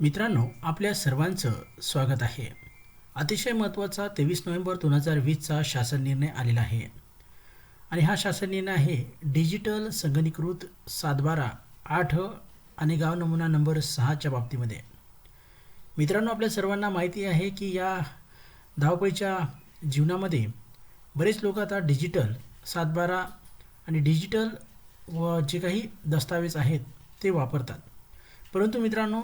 मित्रांनो आपल्या सर्वांचं स्वागत आहे. अतिशय महत्त्वाचा तेवीस नोव्हेंबर दोन हजार वीसचा शासन निर्णय आलेला आहे. आणि हा शासन निर्णय आहे डिजिटल संगणीकृत सातबारा आठ आणि गाव नमुना नंबर सहाच्या बाबतीमध्ये. मित्रांनो आपल्या सर्वांना माहिती आहे की या धावपळीच्या जीवनामध्ये बरेच लोक आता डिजिटल सातबारा आणि डिजिटल व जे काही दस्तावेज आहेत ते वापरतात. परंतु मित्रांनो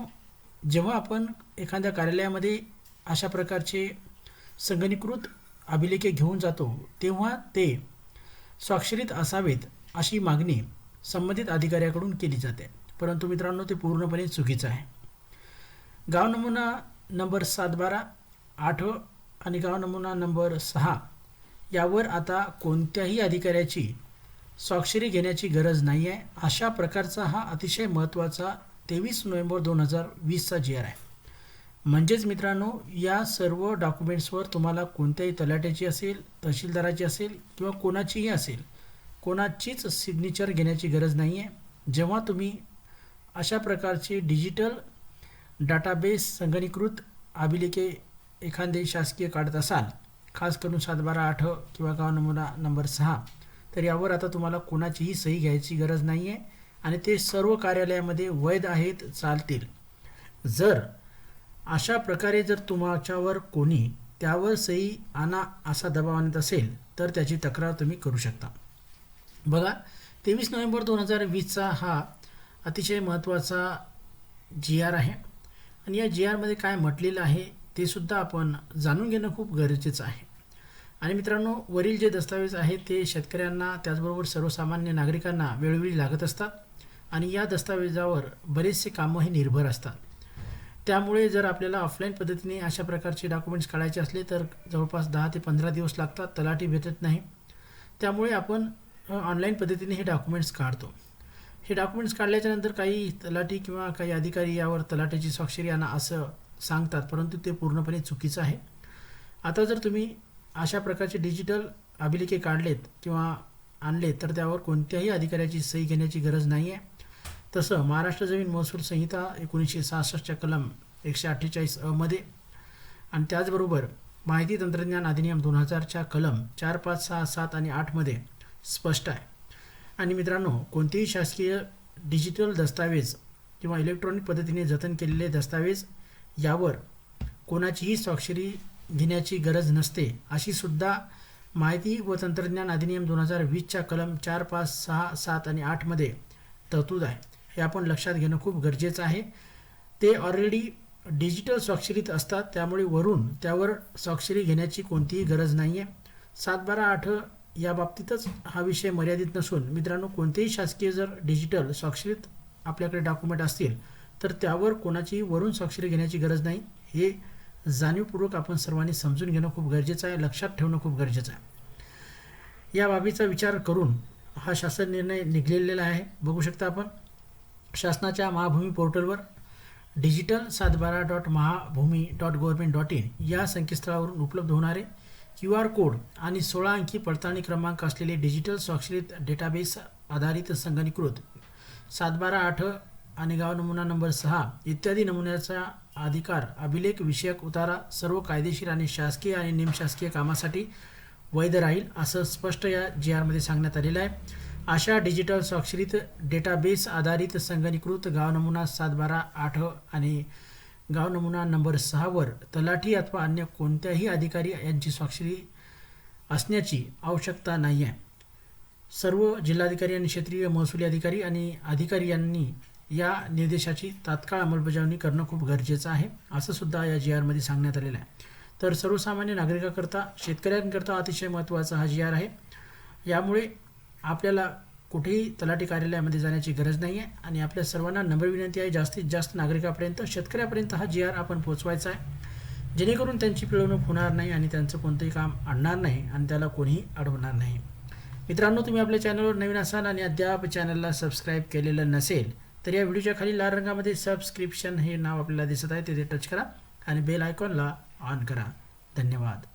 जेव्हा आपण एखाद्या कार्यालयामध्ये अशा प्रकारचे संगणीकृत अभिलेखे घेऊन जातो तेव्हा ते स्वाक्षरीत असावेत अशी मागणी संबंधित अधिकाऱ्याकडून केली जाते. परंतु मित्रांनो ते पूर्णपणे चुकीचं आहे. गाव नमुना नंबर सात बारा आठ आणि गाव नमुना नंबर सहा यावर आता कोणत्याही अधिकाऱ्याची स्वाक्षरी घेण्याची गरज नाही आहे अशा प्रकारचा हा अतिशय महत्त्वाचा तेवीस नोव्हेंबर दोन हजार वीसचा जी आर आहे म्हणजेच मित्रांनो या सर्व डॉक्युमेंट्सवर तुम्हाला कोणत्याही तलाट्याची असेल तहसीलदाराची असेल किंवा कोणाचीही असेल कोणाचीच सिग्नेचर घेण्याची गरज नाही आहे जेव्हा तुम्ही अशा प्रकारचे डिजिटल डाटाबेस संगणीकृत अभिलेखे एखादे शासकीय काढत असाल खास करून सातबारा आठ किंवा गाव नमुना नंबर सहा तर यावर आता तुम्हाला कोणाचीही सही घ्यायची गरज नाही आहे आणि ते सर्व कार्यालयामध्ये वैध आहेत चालतील. जर अशा प्रकारे जर तुमच्यावर कोणी त्यावर सही आणा असा दबाव आणत असेल तर त्याची तक्रार तुम्ही करू शकता. बघा तेवीस नोव्हेंबर दोन हजार वीसचा हा अतिशय महत्त्वाचा जी आर आहे. आणि या जी आरमध्ये काय म्हटलेलं आहे ते सुद्धा आपण जाणून घेणं खूप गरजेचं आहे. आणि मित्रांनो वरील जे दस्तावेज आहेत ते शेतकऱ्यांना त्याचबरोबर सर्वसामान्य नागरिकांना वेळोवेळी लागत असतात. आणि या दस्तावेजावर बरेचसे कामंही निर्भर असतात. त्यामुळे जर आपल्याला ऑफलाईन पद्धतीने अशा प्रकारचे डॉक्युमेंट्स काढायचे असले तर जवळपास दहा ते पंधरा दिवस लागतात तलाठी भेटत नाही. त्यामुळे आपण ऑनलाईन पद्धतीने हे डॉक्युमेंट्स काढतो. हे डॉक्युमेंट्स काढल्याच्यानंतर काही तलाठी किंवा काही अधिकारी यावर तलाठ्याची स्वाक्षरी आणा असं सांगतात परंतु ते पूर्णपणे चुकीचं आहे. आता जर तुम्ही अशा प्रकारचे डिजिटल अभिलेखे काढलेत किंवा आणले तर त्यावर कोणत्याही अधिकाऱ्याची सही घेण्याची गरज नाही आहे तसं महाराष्ट्र जमीन महसूल संहिता एकोणीसशे सहासष्टच्या कलम एकशे अठ्ठेचाळीस अमध्ये आणि त्याचबरोबर माहिती तंत्रज्ञान अधिनियम दोन हजारच्या कलम चार पाच सहा सात आणि आठमध्ये स्पष्ट आहे. आणि मित्रांनो कोणतेही शासकीय डिजिटल दस्तावेज किंवा इलेक्ट्रॉनिक पद्धतीने जतन केलेले दस्तावेज यावर कोणाचीही स्वाक्षरी घेण्याची गरज नसते अशी सुद्धा माहिती व तंत्रज्ञान अधिनियम दोन हजार वीसच्या कलम चार पाच सहा सात आणि आठमध्ये तरतूद आहे. हे आपण लक्षात घेणं खूप गरजेचं आहे. ते ऑलरेडी डिजिटल स्वाक्षरीत असतात. त्यामुळे वरून त्यावर स्वाक्षरी घेण्याची कोणतीही गरज नाही आहे सात बारा आठ या बाबतीतच हा विषय मर्यादित नसून मित्रांनो कोणतेही शासकीय जर डिजिटल स्वाक्षरीत आपल्याकडे डॉक्युमेंट असतील तर त्यावर कोणाचीही वरून स्वाक्षरी घेण्याची गरज नाही. हे जाणीवपूर्वक आपण सर्वांनी समजून घेणं खूप गरजेचं आहे. लक्षात ठेवणं खूप गरजेचं आहे. या बाबीचा विचार करून हा शासन निर्णय निघलेला आहे. बघू शकता आपण. शासनाच्या महाभूमी पोर्टलवर डिजिटल सातबारा dot Mahabhumi dot government dot in या संकेतस्थळावरून उपलब्ध होणारे क्यू आर कोड आणि सोळा अंकी पडताळणी क्रमांक असलेले डिजिटल स्वाक्षरित डेटाबेस आधारित संगणीकृत सातबारा आठ आणि गाव नमुना नंबर सहा इत्यादी नमुन्याचा अधिकार अभिलेख विषयक उतारा सर्व कायदेशीर आणि शासकीय आणि निमशासकीय कामासाठी वैध राहील असं स्पष्ट या जी आरमध्ये सांगण्यात आलेलं आहे. अशा डिजिटल स्वाक्षरित डेटाबेस आधारित संगणीकृत गाव नमुना सात बारा आठ आणि गाव नमुना नंबर सहावर तलाठी अथवा अन्य कोणत्याही अधिकारी यांची स्वाक्षरी असण्याची आवश्यकता नाही आहे सर्व जिल्हाधिकारी आणि क्षेत्रीय महसुली अधिकारी आणि अधिकारी यांनी या निर्देशाची तात्काळ अंमलबजावणी करणं खूप गरजेचं आहे असं सुद्धा या जी आरमध्ये सांगण्यात आलेलं आहे. तर सर्वसामान्य नागरिकाकरता शेतकऱ्यांकरता अतिशय महत्त्वाचा हा जी आर आहे. यामुळे आपल्याला कुठेही तलाठी कार्यालयामध्ये जाण्याची गरज नाही आहे आणि आपल्या सर्वांना नम्र विनंती आहे जास्तीत जास्त नागरिकापर्यंत शेतकऱ्यापर्यंत हा जी आर आपण पोचवायचा आहे. जेणेकरून त्यांची पिळवणूक होणार नाही आणि त्यांचं कोणतंही काम आणणार नाही आणि त्याला कोणीही अडवणार नाही. मित्रांनो तुम्ही आपल्या चॅनलवर नवीन असाल आणि अद्याप चॅनलला सबस्क्राईब केलेलं नसेल तर या व्हिडिओच्या खाली लाल रंगामध्ये सबस्क्रिप्शन हे नाव आपल्याला दिसत आहे तिथे टच करा आणि बेल आयकॉनला ऑन करा. धन्यवाद.